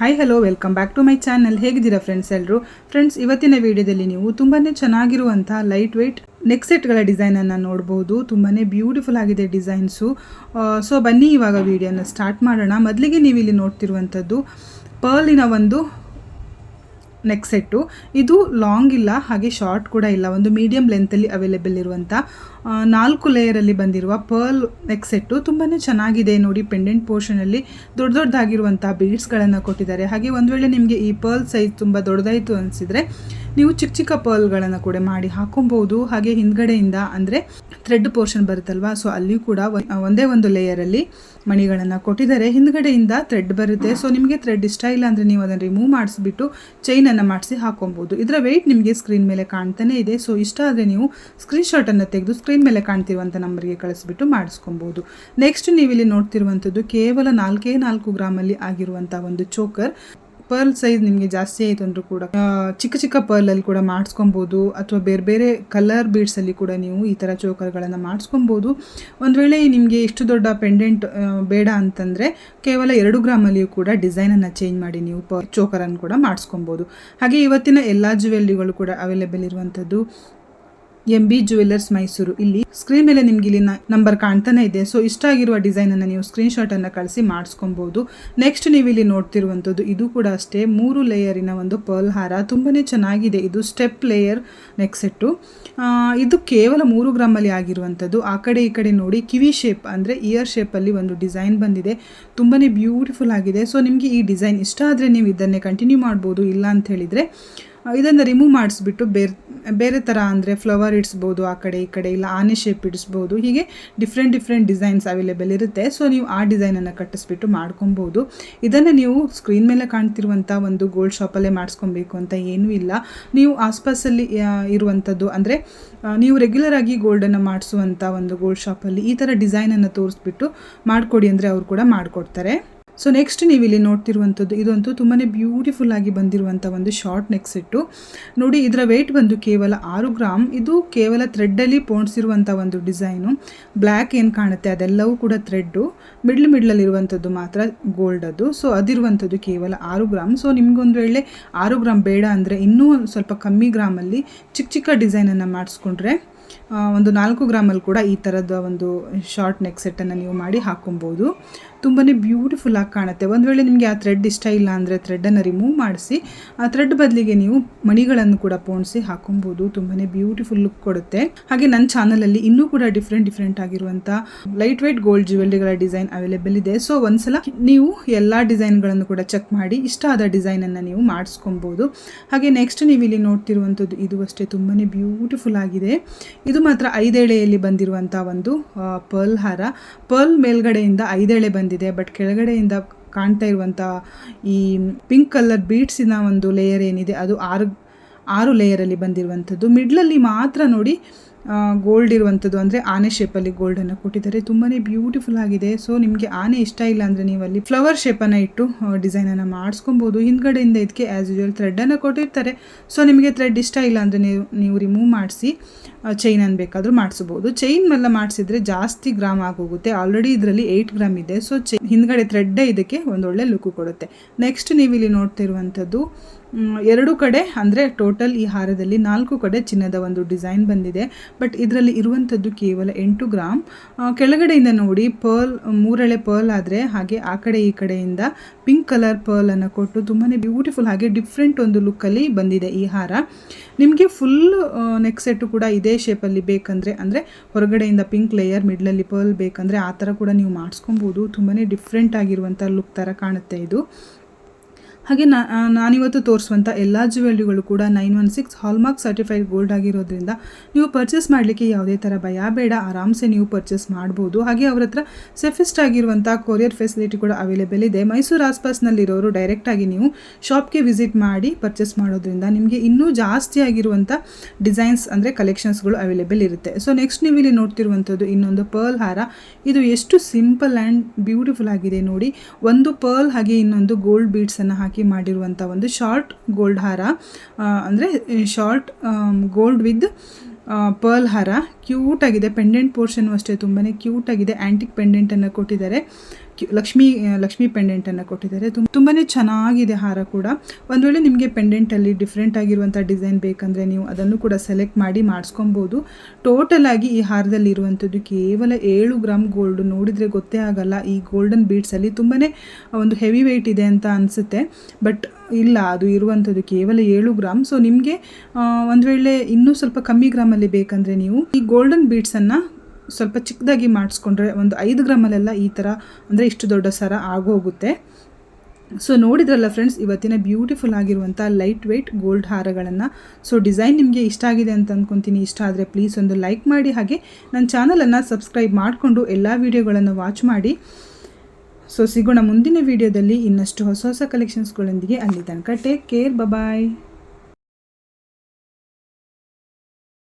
Hi hello welcome back to my channel ಹೇಗಿದ್ದೀರಾ friends ಎಲ್ಲರೂ friends ಇವತ್ತಿನ ವಿಡಿಯೋದಲ್ಲಿ ನೀವು ತುಂಬಾ ಚೆನ್ನಾಗಿರುವಂಥ ಲೈಟ್ ವೆಯ್ಟ್ ನೆಕ್ ಸೆಟ್ಗಳ ಡಿಸೈನನ್ನು ನೋಡ್ಬೋದು. ತುಂಬಾ ಬ್ಯೂಟಿಫುಲ್ ಆಗಿದೆ ಡಿಸೈನ್ಸು ಸೊ ಬನ್ನಿ ಇವಾಗ ವಿಡಿಯೋನ ಸ್ಟಾರ್ಟ್ ಮಾಡೋಣ. ಮೊದಲಿಗೆ ನೀವು ಇಲ್ಲಿ ನೋಡ್ತಿರುವಂಥದ್ದು ಪರ್ಲಿನ ಒಂದು ನೆಕ್ ಸೆಟ್ಟು ಇದು ಲಾಂಗ್ ಇಲ್ಲ, ಹಾಗೆ ಶಾರ್ಟ್ ಕೂಡ ಇಲ್ಲ. ಒಂದು ಮೀಡಿಯಂ ಲೆಂತಲ್ಲಿ ಅವೈಲೇಬಲ್ ಇರುವಂಥ ನಾಲ್ಕು ಲೇಯರಲ್ಲಿ ಬಂದಿರುವ ಪರ್ಲ್ ನೆಕ್ ಸೆಟ್ಟು ತುಂಬಾ ಚೆನ್ನಾಗಿದೆ. ನೋಡಿ ಪೆಂಡೆಂಟ್ ಪೋರ್ಷನಲ್ಲಿ ದೊಡ್ಡ ದೊಡ್ಡದಾಗಿರುವಂಥ ಬೀಡ್ಸ್ಗಳನ್ನು ಕೊಟ್ಟಿದ್ದಾರೆ. ಹಾಗೆ ಒಂದು ವೇಳೆ ನಿಮಗೆ ಈ ಪರ್ಲ್ ಸೈಜ್ ತುಂಬ ದೊಡ್ಡದಾಯಿತು ಅನಿಸಿದರೆ ನೀವು ಚಿಕ್ಕ ಚಿಕ್ಕ ಪರ್ಲ್ಗಳನ್ನು ಕೂಡ ಮಾಡಿ ಹಾಕೊಬಹುದು. ಹಾಗೆ ಹಿಂದ್ಗಡೆಯಿಂದ ಅಂದರೆ ಥ್ರೆಡ್ ಪೋರ್ಷನ್ ಬರುತ್ತಲ್ವಾ? ಸೊ ಅಲ್ಲಿಯೂ ಕೂಡ ಒಂದ್- ಒಂದೇ ಲೇಯರಲ್ಲಿ ಮಣಿಗಳನ್ನು ಕೊಟ್ಟಿದ್ದಾರೆ. ಹಿಂದ್ಗಡೆಯಿಂದ ಥ್ರೆಡ್ ಬರುತ್ತೆ. ಸೊ ನಿಮಗೆ ಥ್ರೆಡ್ ಇಷ್ಟ ಇಲ್ಲ ಅಂದರೆ ನೀವು ಅದನ್ನು ರಿಮೂವ್ ಮಾಡಿಸ್ಬಿಟ್ಟು ಚೈನನ್ನು ಮಾಡಿಸಿ ಹಾಕೊಬೋದು ಇದರ ವೆಯ್ಟ್ ನಿಮಗೆ ಸ್ಕ್ರೀನ್ ಮೇಲೆ ಕಾಣ್ತಾನೆ ಇದೆ. ಸೊ ಇಷ್ಟ ಆದರೆ ನೀವು ಸ್ಕ್ರೀನ್ಶಾಟನ್ನು ತೆಗೆದು ಸ್ಕ್ರೀನ್ ಮೇಲೆ ಕಾಣ್ತಿರುವಂಥ ನಂಬರ್ಗೆ ಕಳಿಸ್ಬಿಟ್ಟು ಮಾಡಿಸ್ಕೊಬೋದು ನೆಕ್ಸ್ಟ್ ನೀವು ಇಲ್ಲಿ ನೋಡ್ತಿರುವಂಥದ್ದು ಕೇವಲ ನಾಲ್ಕೇ ನಾಲ್ಕು ಗ್ರಾಮಲ್ಲಿ ಆಗಿರುವಂಥ ಒಂದು ಚೋಕರ್ ಪರ್ಲ್ ಸೈಜ್ ನಿಮಗೆ ಜಾಸ್ತಿ ಆಯಿತು ಅಂದರೂ ಕೂಡ ಚಿಕ್ಕ ಚಿಕ್ಕ ಚಿಕ್ಕ ಪರ್ಲಲ್ಲಿ ಕೂಡ ಮಾಡಿಸ್ಕೊಬೋದು, ಅಥವಾ ಬೇರೆ ಬೇರೆ ಕಲರ್ ಬೀಡ್ಸಲ್ಲಿ ಕೂಡ ನೀವು ಈ ಥರ ಚೋಕರ್ಗಳನ್ನು ಮಾಡಿಸ್ಕೊಬೋದು. ಒಂದು ವೇಳೆ ನಿಮಗೆ ಇಷ್ಟು ದೊಡ್ಡ ಪೆಂಡೆಂಟ್ ಬೇಡ ಅಂತಂದರೆ ಕೇವಲ ಎರಡು ಗ್ರಾಮಲ್ಲಿಯೂ ಕೂಡ ಡಿಸೈನನ್ನು ಚೇಂಜ್ ಮಾಡಿ ನೀವು ಪ ಚೋಕರನ್ನು ಕೂಡ ಮಾಡಿಸ್ಕೊಬೋದು. ಹಾಗೆ ಇವತ್ತಿನ ಎಲ್ಲ ಜ್ಯುವೆಲ್ರಿಗಳು ಕೂಡ ಅವೈಲೇಬಲ್ ಇರುವಂಥದ್ದು ಎಂ ಬಿ ಜುವೆಲ್ಲರ್ಸ್ ಮೈಸೂರು. ಇಲ್ಲಿ ಸ್ಕ್ರೀನ್ ಮೇಲೆ ನಿಮ್ಗೆ ಇಲ್ಲಿ ನಂಬರ್ ಕಾಣ್ತಾನೆ ಇದೆ. ಸೊ ಇಷ್ಟ ಆಗಿರುವ ಡಿಸೈನ್ ಅನ್ನು ನೀವು ಸ್ಕ್ರೀನ್ ಶಾಟ್ ಅನ್ನ ಕಳಿಸಿ ಮಾಡಿಸ್ಕೊಬಹುದು ನೆಕ್ಸ್ಟ್ ನೀವು ಇಲ್ಲಿ ನೋಡ್ತಿರುವಂತದ್ದು ಇದು ಕೂಡ ಅಷ್ಟೇ. ಮೂರು ಲೇಯರಿನ ಒಂದು ಪರ್ಲ್ ಹಾರ. ತುಂಬಾನೇ ಚೆನ್ನಾಗಿದೆ. ಇದು ಸ್ಟೆಪ್ ಲೇಯರ್ ನೆಕ್ ಸೆಟ್ಟು ಇದು ಕೇವಲ ಮೂರು ಗ್ರಾಮಲ್ಲಿ ಆಗಿರುವಂತದ್ದು ಆ ಕಡೆ ಈ ಕಡೆ ನೋಡಿ, ಕಿವಿ ಶೇಪ್ ಅಂದ್ರೆ ಇಯರ್ ಅಲ್ಲಿ ಒಂದು ಡಿಸೈನ್ ಬಂದಿದೆ. ತುಂಬಾನೇ ಬ್ಯೂಟಿಫುಲ್ ಆಗಿದೆ. ಸೊ ನಿಮಗೆ ಈ ಡಿಸೈನ್ ಇಷ್ಟ ಆದ್ರೆ ನೀವು ಇದನ್ನೇ ಕಂಟಿನ್ಯೂ ಮಾಡಬಹುದು ಇಲ್ಲ ಅಂತ ಹೇಳಿದ್ರೆ ಇದನ್ನು ರಿಮೂವ್ ಮಾಡಿಸ್ಬಿಟ್ಟು ಬೇರೆ ಬೇರೆ ಥರ ಅಂದರೆ ಫ್ಲವರ್ ಇಡಿಸ್ಬೋದು, ಆ ಕಡೆ ಈ ಕಡೆ ಇಲ್ಲ, ಆನೆ ಶೇಪ್ ಇಡಿಸ್ಬೋದು, ಹೀಗೆ ಡಿಫ್ರೆಂಟ್ ಡಿಫ್ರೆಂಟ್ ಡಿಸೈನ್ಸ್ ಅವೈಲೇಬಲ್ ಇರುತ್ತೆ. ಸೊ ನೀವು ಆ ಡಿಸೈನನ್ನು ಕಟ್ಟಿಸ್ಬಿಟ್ಟು ಮಾಡ್ಕೊಬೋದು. ಇದನ್ನು ನೀವು ಸ್ಕ್ರೀನ್ ಮೇಲೆ ಕಾಣ್ತಿರುವಂಥ ಒಂದು ಗೋಲ್ಡ್ ಶಾಪಲ್ಲೇ ಮಾಡಿಸ್ಕೊಬೇಕು ಅಂತ ಏನೂ ಇಲ್ಲ. ನೀವು ಆಸ್ಪಾಸಲ್ಲಿ ಇರುವಂಥದ್ದು ಅಂದರೆ ನೀವು ರೆಗ್ಯುಲರ್ ಆಗಿ ಗೋಲ್ಡನ್ನು ಮಾಡಿಸುವಂಥ ಒಂದು ಗೋಲ್ಡ್ ಶಾಪಲ್ಲಿ ಈ ಥರ ಡಿಸೈನನ್ನು ತೋರಿಸ್ಬಿಟ್ಟು ಮಾಡಿಕೊಡಿ ಅಂದರೆ ಅವರು ಕೂಡ ಮಾಡಿಕೊಡ್ತಾರೆ. ಸೊ ನೆಕ್ಸ್ಟ್ ನೀವು ಇಲ್ಲಿ ನೋಡ್ತಿರುವಂಥದ್ದು, ಇದಂತೂ ತುಂಬಾ ಬ್ಯೂಟಿಫುಲ್ ಆಗಿ ಬಂದಿರುವಂಥ ಒಂದು ಶಾರ್ಟ್ ನೆಕ್ ಸೆಟ್ಟು ನೋಡಿ ಇದರ ವೆಯ್ಟ್ ಬಂದು ಕೇವಲ ಆರು ಗ್ರಾಮ್ ಇದು ಕೇವಲ ಥ್ರೆಡ್ಡಲ್ಲಿ ಪೋಣಿಸಿರುವಂಥ ಒಂದು ಡಿಸೈನು ಬ್ಲ್ಯಾಕ್ ಏನು ಕಾಣುತ್ತೆ, ಅದೆಲ್ಲವೂ ಕೂಡ ಥ್ರೆಡ್ಡು ಮಿಡ್ಲ್ ಮಿಡ್ಲಲ್ಲಿರುವಂಥದ್ದು ಮಾತ್ರ ಗೋಲ್ಡ್ ಅದು. ಸೊ ಅದಿರುವಂಥದ್ದು ಕೇವಲ ಆರು ಗ್ರಾಮ್ ಸೊ ನಿಮಗೊಂದು ವೇಳೆ ಆರು ಗ್ರಾಮ್ ಬೇಡ ಅಂದರೆ ಇನ್ನೂ ಸ್ವಲ್ಪ ಕಮ್ಮಿ ಗ್ರಾಮಲ್ಲಿ ಚಿಕ್ಕ ಚಿಕ್ಕ ಡಿಸೈನನ್ನು ಮಾಡಿಸ್ಕೊಂಡ್ರೆ ಒಂದು ನಾಲ್ಕು ಗ್ರಾಮಲ್ಲಿ ಕೂಡ ಈ ಥರದ ಒಂದು ಶಾರ್ಟ್ ನೆಕ್ ಸೆಟ್ಟನ್ನು ನೀವು ಮಾಡಿ ಹಾಕೊಬೋದು ತುಂಬಾ ಬ್ಯೂಟಿಫುಲ್ ಆಗಿ ಕಾಣುತ್ತೆ. ಒಂದು ವೇಳೆ ನಿಮಗೆ ಆ ಥ್ರೆಡ್ ಇಷ್ಟ ಇಲ್ಲ ಅಂದರೆ ಥ್ರೆಡನ್ನು ರಿಮೂವ್ ಮಾಡಿಸಿ, ಆ ಥ್ರೆಡ್ ಬದಲಿಗೆ ನೀವು ಮಣಿಗಳನ್ನು ಕೂಡ ಪೋಣಿಸಿ ಹಾಕೊಬೋದು. ತುಂಬಾ ಬ್ಯೂಟಿಫುಲ್ ಲುಕ್ ಕೊಡುತ್ತೆ. ಹಾಗೆ ನನ್ನ ಚಾನಲಲ್ಲಿ ಇನ್ನೂ ಕೂಡ ಡಿಫ್ರೆಂಟ್ ಡಿಫ್ರೆಂಟ್ ಆಗಿರುವಂಥ ಲೈಟ್ ವೈಟ್ ಗೋಲ್ಡ್ ಜ್ಯುವೆಲ್ರಿಗಳ ಡಿಸೈನ್ ಅವೈಲೇಬಲ್ ಇದೆ. ಸೊ ಒಂದ್ಸಲ ನೀವು ಎಲ್ಲ ಡಿಸೈನ್ಗಳನ್ನು ಕೂಡ ಚೆಕ್ ಮಾಡಿ, ಇಷ್ಟ ಆದ ಡಿಸೈನನ್ನು ನೀವು ಮಾಡಿಸ್ಕೊಬೋದು. ಹಾಗೆ ನೆಕ್ಸ್ಟ್ ನೀವು ಇಲ್ಲಿ ನೋಡ್ತಿರುವಂಥದ್ದು ಇದು ಅಷ್ಟೇ ತುಂಬಾ ಬ್ಯೂಟಿಫುಲ್ ಆಗಿದೆ. ಇದು ಮಾತ್ರ ಐದೇಳೆಯಲ್ಲಿ ಬಂದಿರುವಂಥ ಒಂದು ಪರ್ಲ್ ಹಾರ. ಪರ್ಲ್ ಮೇಲ್ಗಡೆಯಿಂದ ಐದೇಳೆ ಬಂದಿದೆ. ಬಟ್ ಕೆಳಗಡೆಯಿಂದ ಕಾಣ್ತಾ ಇರುವಂಥ ಈ ಪಿಂಕ್ ಕಲರ್ ಬೀಡ್ಸಿನ ಒಂದು ಲೇಯರ್ ಏನಿದೆ ಅದು ಆರು ಆರು ಲೇಯರಲ್ಲಿ ಬಂದಿರುವಂಥದ್ದು. ಮಿಡ್ಲಲ್ಲಿ ಮಾತ್ರ ನೋಡಿ ಗೋಲ್ಡ್ ಇರುವಂಥದ್ದು. ಅಂದರೆ ಆನೆ ಶೇಪಲ್ಲಿ ಗೋಲ್ಡನ್ನು ಕೊಟ್ಟಿದ್ದಾರೆ. ತುಂಬಾ ಬ್ಯೂಟಿಫುಲ್ ಆಗಿದೆ. ಸೊ ನಿಮಗೆ ಆನೆ ಇಷ್ಟ ಇಲ್ಲ ಅಂದರೆ ನೀವು ಅಲ್ಲಿ ಫ್ಲವರ್ ಶೇಪನ್ನು ಇಟ್ಟು ಡಿಸೈನನ್ನು ಮಾಡಿಸ್ಕೊಬೋದು. ಹಿಂದ್ಗಡೆಯಿಂದ ಇದಕ್ಕೆ ಆ್ಯಸ್ ಯೂಶುವಲ್ ಥ್ರೆಡ್ಡನ್ನು ಕೊಟ್ಟಿರ್ತಾರೆ. ಸೊ ನಿಮಗೆ ಥ್ರೆಡ್ ಇಷ್ಟ ಇಲ್ಲ ಅಂದರೆ ನೀವು ನೀವು ರಿಮೂವ್ ಮಾಡಿಸಿ ಚೈನನ್ನು ಬೇಕಾದರೂ ಮಾಡಿಸ್ಬೋದು. ಚೈನ್ ಎಲ್ಲ ಮಾಡಿಸಿದ್ರೆ ಜಾಸ್ತಿ ಗ್ರಾಮ್ ಆಗೋಗುತ್ತೆ. ಆಲ್ರೆಡಿ ಇದರಲ್ಲಿ ಏಯ್ಟ್ ಗ್ರಾಮ್ ಇದೆ. ಸೊ ಚೈ ಹಿಂದ್ಗಡೆ ಥ್ರೆಡ್ಡೇ ಇದಕ್ಕೆ ಒಂದೊಳ್ಳೆ ಲುಕ್ಕು ಕೊಡುತ್ತೆ. ನೆಕ್ಸ್ಟ್ ನೀವು ಇಲ್ಲಿ ನೋಡ್ತಿರುವಂಥದ್ದು ಎರಡು ಕಡೆ ಅಂದರೆ ಟೋಟಲ್ ಈ ಹಾರದಲ್ಲಿ ನಾಲ್ಕು ಕಡೆ ಚಿನ್ನದ ಒಂದು ಡಿಸೈನ್ ಬಂದಿದೆ. ಬಟ್ ಇದರಲ್ಲಿ ಇರುವಂಥದ್ದು ಕೇವಲ ಎಂಟು ಗ್ರಾಮ್ ಕೆಳಗಡೆಯಿಂದ ನೋಡಿ ಪರ್ಲ್ ಮೂರಳೆ ಪರ್ಲ್ ಆದರೆ ಹಾಗೆ ಆ ಕಡೆ ಈ ಕಡೆಯಿಂದ ಪಿಂಕ್ ಕಲರ್ ಪರ್ಲನ್ನು ಕೊಟ್ಟು ತುಂಬಾ ಬ್ಯೂಟಿಫುಲ್ ಹಾಗೆ ಡಿಫ್ರೆಂಟ್ ಒಂದು ಲುಕ್ಕಲ್ಲಿ ಬಂದಿದೆ ಈ ಹಾರ. ನಿಮಗೆ ಫುಲ್ ನೆಕ್ ಸೆಟ್ಟು ಕೂಡ ಇದೇ ಶೇಪಲ್ಲಿ ಬೇಕಂದರೆ, ಅಂದರೆ ಹೊರಗಡೆಯಿಂದ ಪಿಂಕ್ ಲೇಯರ್ ಮಿಡ್ಲಲ್ಲಿ ಪರ್ಲ್ ಬೇಕಂದರೆ ಆ ಥರ ಕೂಡ ನೀವು ಮಾಡಿಸ್ಕೊಬೋದು. ತುಂಬಾ ಡಿಫ್ರೆಂಟ್ ಆಗಿರುವಂಥ ಲುಕ್ ಥರ ಕಾಣುತ್ತೆ ಇದು. ಹಾಗೆ ನಾನಿವತ್ತು ತೋರಿಸುವಂಥ ಎಲ್ಲ ಜ್ಯುವೆಲ್ರಿಗಳು ಕೂಡ nine one six hallmark certified gold ಆಗಿರೋದ್ರಿಂದ ನೀವು ಪರ್ಚೇಸ್ ಮಾಡಲಿಕ್ಕೆ ಯಾವುದೇ ಥರ ಭಯ ಬೇಡ, ಆರಾಮ್ಸೆ ನೀವು ಪರ್ಚೇಸ್ ಮಾಡ್ಬೋದು. ಹಾಗೆ ಅವ್ರ ಹತ್ರ ಸೇಫೆಸ್ಟ್ ಆಗಿರುವಂಥ ಕೊರಿಯರ್ ಫೆಸಿಲಿಟಿ ಕೂಡ ಅವೈಲೇಬಲ್ ಇದೆ. ಮೈಸೂರು ಆಸ್ಪಾಸ್ನಲ್ಲಿರೋರು ಡೈರೆಕ್ಟಾಗಿ ನೀವು ಶಾಪ್ಗೆ ವಿಸಿಟ್ ಮಾಡಿ ಪರ್ಚೇಸ್ ಮಾಡೋದ್ರಿಂದ ನಿಮಗೆ ಇನ್ನೂ ಜಾಸ್ತಿ ಆಗಿರುವಂಥ ಡಿಸೈನ್ಸ್ ಅಂದರೆ ಕಲೆಕ್ಷನ್ಸ್ಗಳು ಅವೈಲೇಬಲ್ ಇರುತ್ತೆ. ಸೊ ನೆಕ್ಸ್ಟ್ ನೀವು ಇಲ್ಲಿ ನೋಡ್ತಿರುವಂಥದ್ದು ಇನ್ನೊಂದು ಪರ್ಲ್ ಹಾರ. ಇದು ಎಷ್ಟು ಸಿಂಪಲ್ ಆ್ಯಂಡ್ ಬ್ಯೂಟಿಫುಲ್ ಆಗಿದೆ ನೋಡಿ. ಒಂದು ಪರ್ಲ್ ಹಾಗೆ ಇನ್ನೊಂದು ಗೋಲ್ಡ್ ಬೀಡ್ಸನ್ನು ಹಾಕಿ ಮಾಡಿರುವಂಥ ಒಂದು ಶಾರ್ಟ್ ಗೋಲ್ಡ್ ಹಾರ ಅಂದರೆ ಶಾರ್ಟ್ ಗೋಲ್ಡ್ ವಿತ್ ಪರ್ಲ್ ಹಾರ ಕ್ಯೂಟ್ ಆಗಿದೆ. ಪೆಂಡೆಂಟ್ ಪೋರ್ಷನ್ ಅಷ್ಟೇ ತುಂಬಾ ಕ್ಯೂಟ್ ಆಗಿದೆ. ಆ್ಯಂಟಿಕ್ ಪೆಂಡೆಂಟನ್ನು ಕೊಟ್ಟಿದ್ದಾರೆ. ಲಕ್ಷ್ಮಿ ಲಕ್ಷ್ಮಿ ಪೆಂಡೆಂಟ್ ಪೆಂಡೆಂಟನ್ನು ಕೊಟ್ಟಿದ್ದಾರೆ. ತುಂಬ ಚೆನ್ನಾಗಿದೆ ಹಾರ ಕೂಡ. ಒಂದು ವೇಳೆ ನಿಮಗೆ ಪೆಂಡೆಂಟಲ್ಲಿ ಡಿಫ್ರೆಂಟ್ ಆಗಿರುವಂಥ ಡಿಸೈನ್ ಬೇಕಂದ್ರೆ ನೀವು ಅದನ್ನು ಕೂಡ ಸೆಲೆಕ್ಟ್ ಮಾಡಿ ಮಾಡಿಸ್ಕೊಬೋದು. ಟೋಟಲ್ ಆಗಿ ಈ ಹಾರದಲ್ಲಿ ಇರುವಂಥದ್ದು ಕೇವಲ ಏಳು ಗ್ರಾಮ್ ಗೋಲ್ಡ್ ನೋಡಿದರೆ ಗೊತ್ತೇ ಆಗಲ್ಲ. ಈ ಗೋಲ್ಡನ್ ಬೀಡ್ಸಲ್ಲಿ ತುಂಬಾ ಒಂದು ಹೆವಿ ವೆಯ್ಟ್ ಇದೆ ಅಂತ ಅನಿಸುತ್ತೆ. ಬಟ್ ಇಲ್ಲ, ಅದು ಇರುವಂಥದ್ದು ಕೇವಲ ಏಳು ಗ್ರಾಮ್ ಸೊ ನಿಮಗೆ ಒಂದು ವೇಳೆ ಇನ್ನೂ ಸ್ವಲ್ಪ ಕಮ್ಮಿ ಗ್ರಾಮಲ್ಲಿ ಬೇಕಂದ್ರೆ ನೀವು ಈ ಗೋಲ್ಡನ್ ಬೀಡ್ಸನ್ನು ಸ್ವಲ್ಪ ಚಿಕ್ಕದಾಗಿ ಮಾಡಿಸ್ಕೊಂಡ್ರೆ ಒಂದು ಐದು ಗ್ರಾಮಲ್ಲೆಲ್ಲ ಈ ಥರ ಅಂದರೆ ಇಷ್ಟು ದೊಡ್ಡ ಸರ ಆಗೋಗುತ್ತೆ. ಸೊ ನೋಡಿದ್ರಲ್ಲ ಫ್ರೆಂಡ್ಸ್ ಇವತ್ತಿನ ಬ್ಯೂಟಿಫುಲ್ ಆಗಿರುವಂಥ ಲೈಟ್ ವೆಯ್ಟ್ ಗೋಲ್ಡ್ ಹಾರಗಳನ್ನು. ಸೊ ಡಿಸೈನ್ ನಿಮಗೆ ಇಷ್ಟ ಆಗಿದೆ ಅಂತ ಅಂದ್ಕೊತೀನಿ ಇಷ್ಟ ಆದರೆ ಪ್ಲೀಸ್ ಒಂದು ಲೈಕ್ ಮಾಡಿ. ಹಾಗೆ ನನ್ನ ಚಾನಲನ್ನು ಸಬ್ಸ್ಕ್ರೈಬ್ ಮಾಡಿಕೊಂಡು ಎಲ್ಲ ವೀಡಿಯೋಗಳನ್ನು ವಾಚ್ ಮಾಡಿ. ಸೊ ಸಿಗೋಣ ಮುಂದಿನ ವೀಡಿಯೋದಲ್ಲಿ ಇನ್ನಷ್ಟು ಹೊಸ ಹೊಸ ಕಲೆಕ್ಷನ್ಸ್ಗಳೊಂದಿಗೆ ಅಲ್ಲಿ ತನಕ ಟೇಕ್ ಕೇರ್ ಬಬಾಯ್